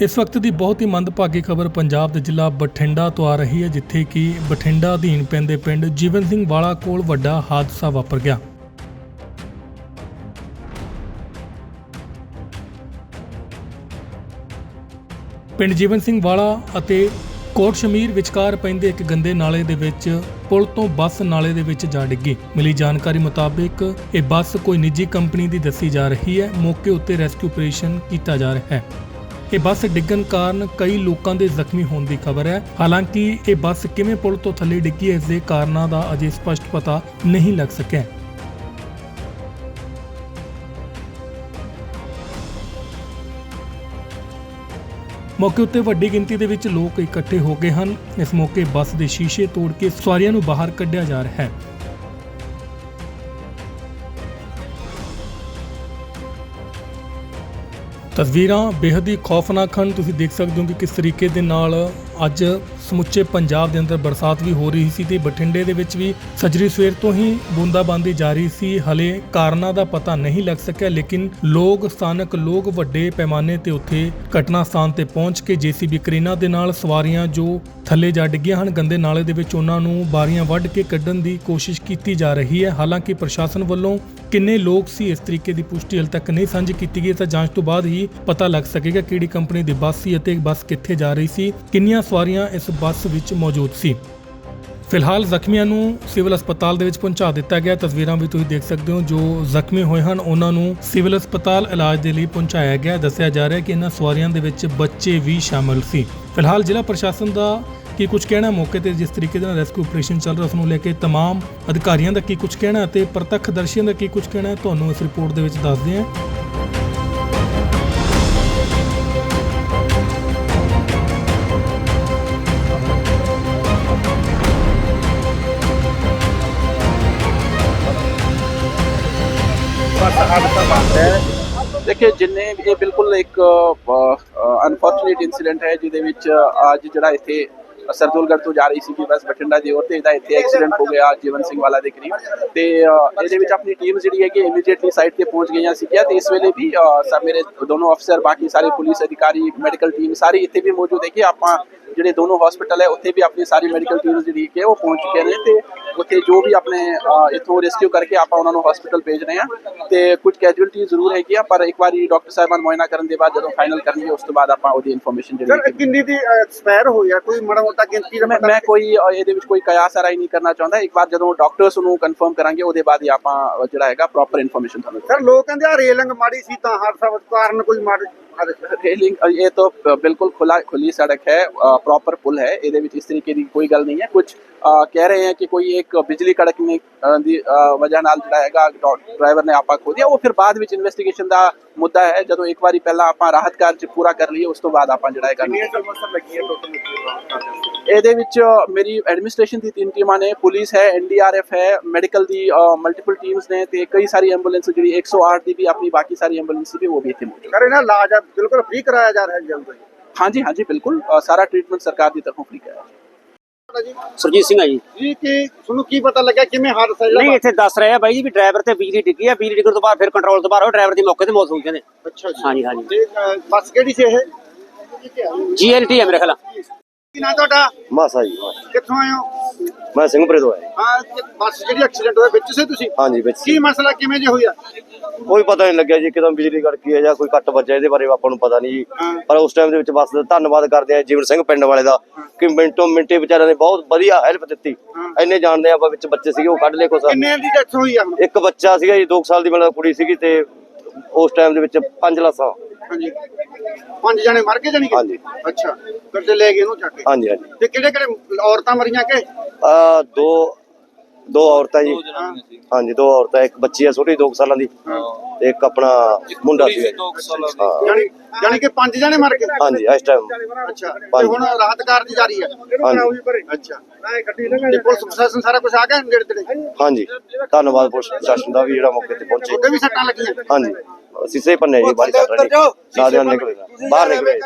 ਇਸ ਵਕਤ ਦੀ ਬਹੁਤ ਹੀ ਮੰਦਭਾਗੀ ਖਬਰ ਪੰਜਾਬ ਦੇ ਜ਼ਿਲ੍ਹਾ ਬਠਿੰਡਾ ਤੋਂ ਆ ਰਹੀ ਹੈ, ਜਿੱਥੇ ਕਿ ਬਠਿੰਡਾ ਅਧੀਨ ਪੈਂਦੇ ਪਿੰਡ ਜੀਵਨ ਸਿੰਘ ਵਾਲਾ ਕੋਲ ਵੱਡਾ ਹਾਦਸਾ ਵਾਪਰ ਗਿਆ। ਪਿੰਡ ਜੀਵਨ ਸਿੰਘ ਵਾਲਾ ਅਤੇ ਕੋਟ ਸ਼ਮੀਰ ਵਿਚਕਾਰ ਪੈਂਦੇ ਇੱਕ ਗੰਦੇ ਨਾਲੇ ਦੇ ਵਿੱਚ ਪੁਲ ਤੋਂ ਬੱਸ ਨਾਲੇ ਦੇ ਵਿੱਚ ਜਾ ਡਿੱਗੀ। ਮਿਲੀ ਜਾਣਕਾਰੀ ਮੁਤਾਬਿਕ ਇਹ ਬੱਸ ਕੋਈ ਨਿੱਜੀ ਕੰਪਨੀ ਦੀ ਦੱਸੀ ਜਾ ਰਹੀ ਹੈ, ਮੌਕੇ ਉੱਤੇ ਰੈਸਕਿਊ ਆਪਰੇਸ਼ਨ ਕੀਤਾ ਜਾ ਰਿਹਾ ਹੈ। ਇਹ ਬੱਸ ਡਿੱਗਣ ਕਾਰਨ ਕਈ ਲੋਕਾਂ ਦੇ ਜ਼ਖਮੀ ਹੋਣ ਦੀ ਖਬਰ ਹੈ। ਹਾਲਾਂਕਿ ਇਹ ਬੱਸ ਕਿਵੇਂ ਪੁਲ ਤੋਂ ਥੱਲੇ ਡਿੱਗੀ ਹੈ, ਇਸ ਦੇ ਕਾਰਨਾਂ ਦਾ ਅਜੇ ਸਪਸ਼ਟ ਪਤਾ ਨਹੀਂ ਲੱਗ ਸਕਿਆ। ਮੌਕੇ ਉੱਤੇ ਵੱਡੀ ਗਿਣਤੀ ਦੇ ਵਿੱਚ ਲੋਕ ਇਕੱਠੇ ਹੋ ਗਏ ਹਨ। ਇਸ ਮੌਕੇ ਬੱਸ ਦੇ ਸ਼ੀਸ਼ੇ ਤੋੜ ਕੇ ਸਵਾਰੀਆਂ ਨੂੰ ਬਾਹਰ ਕੱਢਿਆ ਜਾ ਰਿਹਾ ਹੈ। ਤਸਵੀਰਾਂ ਬੇਹੱਦ ਹੀ ਖੌਫਨਾਕ ਹਨ। ਤੁਸੀਂ ਦੇਖ ਸਕਦੇ ਹੋ ਕਿ ਕਿਸ ਤਰੀਕੇ ਦੇ ਨਾਲ ਅੱਜ ਸਮੁੱਚੇ ਪੰਜਾਬ ਦੇ ਅੰਦਰ ਬਰਸਾਤ ਵੀ ਹੋ ਰਹੀ ਸੀ ਤੇ ਬਠਿੰਡੇ ਦੇ ਵਿੱਚ ਵੀ ਸਜਰੀ ਸਵੇਰ ਤੋਂ ਹੀ ਬੂੰਦਾਬਾਂਦੀ ਜਾਰੀ ਸੀ। ਹਲੇ ਕਾਰਨਾਂ ਦਾ ਪਤਾ ਨਹੀਂ ਲੱਗ ਸਕਿਆ, ਲੇਕਿਨ ਲੋਕ ਸਥਾਨਕ, ਲੋਕ ਵੱਡੇ ਪੈਮਾਨੇ ਤੇ ਉੱਥੇ ਘਟਨਾ ਸਥਾਨ ਤੇ ਪਹੁੰਚ ਕੇ ਜੀਸੀਬੀ ਕਰੀਨਾ ਦੇ ਨਾਲ ਸਵਾਰੀਆਂ ਜੋ ਥੱਲੇ ਜਾ ਡਿੱਗੀਆਂ ਹਨ, ਗੰਦੇ ਨਾਲੇ ਦੇ ਵਿੱਚ ਉਹਨਾਂ ਨੂੰ ਬਾਰੀਆਂ ਵੱਢ ਕੇ ਕੱਢਣ ਦੀ ਕੋਸ਼ਿਸ਼ ਕੀਤੀ ਜਾ ਰਹੀ ਹੈ। ਹਾਲਾਂਕਿ ਪ੍ਰਸ਼ਾਸਨ ਵੱਲੋਂ ਕਿੰਨੇ ਲੋਕ ਸੀ, ਇਸ ਤਰੀਕੇ ਦੀ ਪੁਸ਼ਟੀ ਹਾਲੇ ਤੱਕ ਨਹੀਂ ਸਾਂਝੀ ਕੀਤੀ ਗਈ ਤਾਂ ਜਾਂਚ ਤੋਂ ਬਾਅਦ ਹੀ ਪਤਾ ਲੱਗ ਸਕੇਗਾ ਕਿਹੜੀ ਕੰਪਨੀ ਦੀ ਬੱਸ ਸੀ ਅਤੇ ਬੱਸ ਕਿੱਥੇ ਜਾ ਰਹੀ ਸੀ। ਕਿੰਨੀਆਂ ਸਵਾਰੀਆਂ ਇਸ ਬੱਸ ਵਿੱਚ ਮੌਜੂਦ ਸੀ ਫਿਲਹਾਲ ਜ਼ਖਮੀਆਂ ਨੂੰ ਸਿਵਲ ਹਸਪਤਾਲ ਦੇ ਵਿੱਚ ਪਹੁੰਚਾ ਦਿੱਤਾ ਗਿਆ ਤਸਵੀਰਾਂ ਵੀ ਤੁਸੀਂ ਦੇਖ ਸਕਦੇ ਹੋ ਜੋ ਜ਼ਖਮੀ ਹੋਏ ਹਨ ਉਹਨਾਂ ਨੂੰ ਸਿਵਲ ਹਸਪਤਾਲ ਇਲਾਜ ਦੇ ਲਈ ਪਹੁੰਚਾਇਆ ਗਿਆ ਦੱਸਿਆ ਜਾ ਰਿਹਾ ਹੈ ਕਿ ਇਹਨਾਂ ਸਵਾਰੀਆਂ ਦੇ ਵਿੱਚ ਬੱਚੇ ਵੀ ਸ਼ਾਮਲ ਸੀ ਫਿਲਹਾਲ ਜ਼ਿਲ੍ਹਾ ਪ੍ਰਸ਼ਾਸਨ ਦਾ ਕੀ ਕੁਝ ਕਹਿਣਾ ਮੌਕੇ ਤੇ ਜਿਸ ਤਰੀਕੇ ਦੇ ਨਾਲ ਰੈਸਕਿਊ ਆਪਰੇਸ਼ਨ ਚੱਲ ਰਿਹਾ ਉਸ ਨੂੰ ਲੈ ਕੇ तमाम ਅਧਿਕਾਰੀਆਂ ਦਾ ਕੀ ਕੁਝ ਕਹਿਣਾ ਅਤੇ ਪ੍ਰਤੱਖਦਰਸ਼ੀਆਂ ਦਾ ਕੀ ਕੁਝ ਕਹਿਣਾ ਹੈ ਤੁਹਾਨੂੰ ਇਸ ਰਿਪੋਰਟ ਦੇ ਵਿੱਚ ਦੱਸਦੇ ਹਾਂ ਦੇਖਿਏ ਜਿੰਨੇ ਇਹ ਬਿਲਕੁਲ ਇੱਕ ਅਨਫੋਰਚੂਨੇਟ ਇਨਸੀਡੈਂਟ ਹੈ, ਜਿਹਦੇ ਵਿੱਚ ਅੱਜ ਜਿਹੜਾ ਇੱਥੇ ਸਰਦੂਲਗੜ੍ਹ ਤੋਂ ਜਾ ਰਹੀ ਸੀ ਕਿ ਬਸ ਬਠਿੰਡਾ ਦੀ ਔਰ ਤੇ ਇਹਦਾ ਇੱਥੇ ਐਕਸੀਡੈਂਟ ਹੋ ਗਿਆ ਜੀਵਨ ਸਿੰਘ ਵਾਲਾ ਦੇ ਕਰੀਬ। ਤੇ ਇਹਦੇ ਵਿੱਚ ਆਪਣੀ ਟੀਮ ਜਿਹੜੀ ਹੈ ਕਿ ਇਮੀਡੀਏਟਲੀ ਸਾਈਟ ਤੇ ਪਹੁੰਚ ਗਈਆਂ ਸੀਗੀਆਂ ਤੇ ਇਸ ਵੇਲੇ ਵੀ ਸਭ ਮੇਰੇ ਦੋਨੋਂ ਅਫਸਰ ਬਾਕੀ ਸਾਰੇ ਪੁਲਿਸ ਅਧਿਕਾਰੀ ਮੈਡੀਕਲ ਟੀਮ ਸਾਰੀ ਇੱਥੇ ਵੀ ਮੌਜੂਦ ਹੈ ਕਿ ਆਪਾਂ ਜਿਹੜੇ ਦੋਨੋਂ ਹਸਪੀਟਲ ਹੈ ਉੱਥੇ ਵੀ ਆਪਣੀ ਸਾਰੀ ਮੈਡੀਕਲ ਟੀਮ ਜਿਹੜੀ ਕਿ ਉਹ ਪਹੁੰਚ ਚੁੱਕੇ ਨੇ ਤੇ ਉੱਥੇ ਜੋ ਵੀ ਆਪਣੇ ਇੱਥੋਂ ਰੈਸਕਿਊ ਕਰਕੇ ਆਪਾਂ ਉਹਨਾਂ ਨੂੰ ਹਸਪੀਟਲ ਭੇਜ ਰਹੇ ਹਾਂ ਤੇ ਕੁਝ ਕੈਜੂਅਲਟੀ ਜ਼ਰੂਰ ਹੈਗੀਆਂ ਪਰ ਇੱਕ ਵਾਰੀ ਡਾਕਟਰ ਸਾਹਿਬਾਨ ਮੁਆਇਨਾ ਕਰਨ ਦੇ ਬਾਅਦ ਜਦੋਂ ਫਾਈਨਲ ਕਰਨਗੇ ਉਸ ਤੋਂ ਬਾਅਦ ਆਪਾਂ ਉਹਦੀ ਇਨਫੋਰਮੇਸ਼ਨ ਜਿਹੜੀ ਸਰ ਕਿੰਨੀ ਦੀ ਐਕਸਪਾਇਰ ਹੋਈ ਆ ਕੋਈ ਮਾੜਾ ਮੋਟਾ ਗਿਣਤੀ ਦਾ ਮੈਂ ਕੋਈ ਇਹਦੇ ਵਿੱਚ ਕੋਈ ਕਿਆਸ ਰਾਈ ਨਹੀਂ ਕਰਨਾ ਚਾਹੁੰਦਾ। ਇੱਕ ਵਾਰ ਜਦੋਂ ਡਾਕਟਰਸ ਨੂੰ ਕਨਫਰਮ ਕਰਾਂਗੇ ਉਹਦੇ ਬਾਅਦ ਹੀ ਆਪਾਂ ਜਿਹੜਾ ਹੈਗਾ ਪ੍ਰੋਪਰ ਇਨਫੋਰਮੇਸ਼ਨ ਤੁਹਾਨੂੰ ਸਰ ਲੋਕ ਕਹਿੰਦੇ ਆ ਰੇਲਿੰਗ ਮਾੜੀ ਸੀ ਤਾਂ ਹਾਦਸਾ ਕਾਰਨ ਕੋਈ ਮਾੜੀ ਰੇਲਿੰਗ ਇਹ ਤਾਂ ਬਿਲਕੁਲ ਖੁੱਲਾ ਖੁੱਲੀ ਸੜਕ ਹੈ ਪ੍ਰੋਪਰ ਪੁਲ ਹੈ ਇਹਦੇ ਵਿੱਚ ਇਸ ਤਰੀਕੇ ਦੀ ਕੋਈ ਗੱਲ ਨਹੀਂ ਹੈ ਕੁਝ ਕਹਿ ਰਹੇ ਹੈ ਕਿ ਕੋਈ ਇੱਕ ਬਿਜਲੀ ਕੜਕਣੇ ਦੀ ਵਜ੍ਹਾ ਨਾਲ ਜਿਹੜਾ ਹੈਗਾ ਡਰਾਈਵਰ ਨੇ ਆਪਾ ਖੋ ਦਿਆ ਉਹ ਫਿਰ ਬਾਅਦ ਵਿੱਚ ਇਨਵੈਸਟੀਗੇਸ਼ਨ ਦਾ ਮੁੱਦਾ ਹੈ ਜਦੋਂ ਇੱਕ ਵਾਰੀ ਪਹਿਲਾਂ ਆਪਾਂ ਰਾਹਤ ਕਾਰਜ ਪੂਰਾ ਕਰ ਲਈਏ ਉਸ ਤੋਂ ਬਾਅਦ ਆਪਾਂ ਜਿਹੜਾ ਹੈਗਾ ਕਿੰਨੀਆਂ ਚਲਮਸਰ ਲੱਗੀਆਂ ਟੋਟਲ ਇਹਦੇ ਵਿੱਚ ਮੇਰੀ ਐਡਮਿਨਿਸਟ੍ਰੇਸ਼ਨ ਦੀ ਤਿੰਨ ਟੀਮਾਂ ਨੇ ਪੁਲਿਸ ਹੈ ਐਨਡੀਆਰਐਫ ਹੈ ਮੈਡੀਕਲ ਦੀ ਮਲਟੀਪਲ ਟੀਮਸ ਨੇ ਤੇ ਕਈ ਸਾਰੀ ਐਂਬੂਲੈਂਸ ਜਿਹੜੀ 108 ਦੀ ਵੀ ਆਪਣੀ ਬਾਕੀ ਸਾਰੀ ਐਂਬੂਲੈਂਸ ਵੀ ਉਹ ਵੀ ਇੱਥੇ ਮੌਜੂਦ ਸਰ ਇਹਨਾਂ ਇਲਾਜ ਆ ਬਿਲਕੁਲ ਫ੍ਰੀ ਕਰਾਇਆ ਜਾ ਰਿਹਾ ਹੈ ਜਲਦ। ਹਾਂਜੀ ਹਾਂਜੀ ਬਿਲਕੁਲ ਸਾਰਾ ਟ੍ਰੀਟਮੈਂਟ ਸਰਕਾਰ ਦੀ ਤਰਫੋਂ ਫ੍ਰੀ ਹੈ ਜੀ ਸੁਰਜੀਤ ਸਿੰਘ ਆ ਜੀ। ਜੀ ਕਿ ਤੁਹਾਨੂੰ ਕੀ ਪਤਾ ਲੱਗਾ ਕਿਵੇਂ ਹਾਦਸਾ ਜਿਹੜਾ ਨਹੀਂ ਇੱਥੇ ਦੱਸ ਰਹੇ ਆ ਬਾਈ ਜੀ ਵੀ ਡਰਾਈਵਰ ਤੇ ਬਿਜਲੀ ਡਿੱਗੀ ਆ ਬਿਜਲੀ ਡਿੱਗਣ ਤੋਂ ਬਾਅਦ ਫਿਰ ਕੰਟਰੋਲ ਤੋਂ ਬਾਹਰ ਹੋ ਡਰਾਈਵਰ ਦੀ ਮੌਕੇ ਤੇ ਮੌਤ ਹੋ ਗਈ ਕਹਿੰਦੇ। ਅੱਛਾ ਜੀ। ਹਾਂਜੀ ਹਾਂਜੀ। ਬੱਸ ਕਿਹੜੀ ਸੀ ਇਹ? ਜੀਐਲਟੀ ਹੈ ਮੇਰੇ ਖਿਆਲ ਕੀ ਨਾਂ ਤੁਹਾਡਾ? ਮਾਸਾ ਜੀ ਮਾਸਾ। ਕਿੱਥੋਂ ਆਏ ਹੋ? ਮੈਂ ਸਿੰਘਪੁਰੇ ਤੋਂ ਆਇਆ। ਹਾਂ ਬੱਸ ਜਿਹੜੀ ਐਕਸੀਡੈਂਟ ਹੋਇਆ ਵਿੱਚ ਸੀ ਤੁਸੀਂ? ਹਾਂਜੀ ਵਿੱਚ ਕੀ ਮਸਲਾ ਕਿਵੇਂ ਜੇ ਹੋਇਆ? ਕੋਈ ਪਤਾ ਨਹੀਂ ਲੱਗਿਆ ਜੀ ਕਿਦੋਂ ਬਿਜਲੀ ਕੜਕੀ ਹੈ ਜਾਂ ਕੋਈ ਕੱਟ ਵੱਜਿਆ ਇਹਦੇ ਬਾਰੇ ਆਪਾਂ ਨੂੰ ਪਤਾ ਨਹੀਂ ਜੀ। ਹਾਂ। ਪਰ ਉਸ ਟਾਈਮ ਦੇ ਵਿੱਚ ਬਸ ਧੰਨਵਾਦ ਕਰਦੇ ਆ ਜੀਵਨ ਸਿੰਘ ਪਿੰਡ ਵਾਲੇ ਦਾ ਕਿ ਮਿੰਟੋ ਮਿੰਟੇ ਵਿਚਾਰਿਆਂ ਨੇ ਬਹੁਤ ਵਧੀਆ ਹੈਲਪ ਦਿੱਤੀ। ਹਾਂ। ਇੰਨੇ ਜਾਣਦੇ ਆ ਆਪਾਂ ਵਿੱਚ ਬੱਚੇ ਸੀਗੇ ਉਹ ਕੱਢ ਲਏ ਕੁਛ। ਕਿੰਨੇ ਦੀ ਡੈਥ ਹੋਈ ਆ? ਹੁਣ ਇੱਕ ਬੱਚਾ ਸੀਗਾ ਜੀ 2 ਸਾਲ ਦੀ ਮਤਲਬ ਕੁੜੀ ਸੀਗੀ ਤੇ ਉਸ ਟਾਈਮ ਦੇ ਵਿੱਚ ਪੰਜ ਲਾਸਾਂ। ਹਾਂਜੀ। ਪੰਜ ਜਣੇ ਮਰ ਗਏ ਜਾਨੀ ਕਿ? ਹਾਂਜੀ। ਅੱਛਾ। ਫਿਰ ਤੇ ਲੈ ਗਏ ਇਹਨੂੰ ਚੱਕ ਕੇ। ਹਾਂਜੀ ਹਾਂਜੀ। ਤੇ ਕਿਹੜੇ ਕਿਹੜੇ ਔਰਤਾਂ ਮਰੀਆਂ ਕਿ? ਆ ਦੋ ਦੋ ਔਰਤਾਂ ਜੀ। ਹਾਂਜੀ ਦੋ ਔਰਤਾਂ ਇੱਕ ਬੱਚੀ ਆ ਛੋਟੀ 2 ਸਾਲਾਂ ਦੀ ਤੇ ਇੱਕ ਆਪਣਾ ਮੁੰਡਾ ਸੀ ਜਾਨੀ ਜਾਨੀ ਕਿ ਪੰਜ ਜਣੇ ਮਰ ਗਏ? ਹਾਂਜੀ ਇਸ ਟਾਈਮ ਅੱਛਾ ਤੇ। ਹੁਣ ਰਾਹਤ ਕਾਰਜ ਜਾਰੀ ਹੈ? ਹਾਂਜੀ। ਅੱਛਾ। ਤੇ ਪੁਲਿਸ ਪ੍ਰਸ਼ਾਸਨ ਸਾਰਾ ਕੁਝ ਆ ਗਿਆ ਨੇੜੇ ਤੇੜੇ ਹਾਂਜੀ। ਧੰਨਵਾਦ ਪੁਲਿਸ ਪ੍ਰਸ਼ਾਸਨ ਦਾ ਵੀ ਜਿਹੜਾ ਮੌਕੇ ਤੇ ਪਹੁੰਚੇ। ਉਹਦੇ ਵੀ ਸੱਟਾਂ ਲੱਗੀਆਂ? ਹਾਂਜੀ। ਅਸੀਂ ਸੇ ਪੰਨੇ ਜੀ ਰਹੇ ਨਿਕਲੇ। ਬਾਹਰ ਨਿਕਲੇ।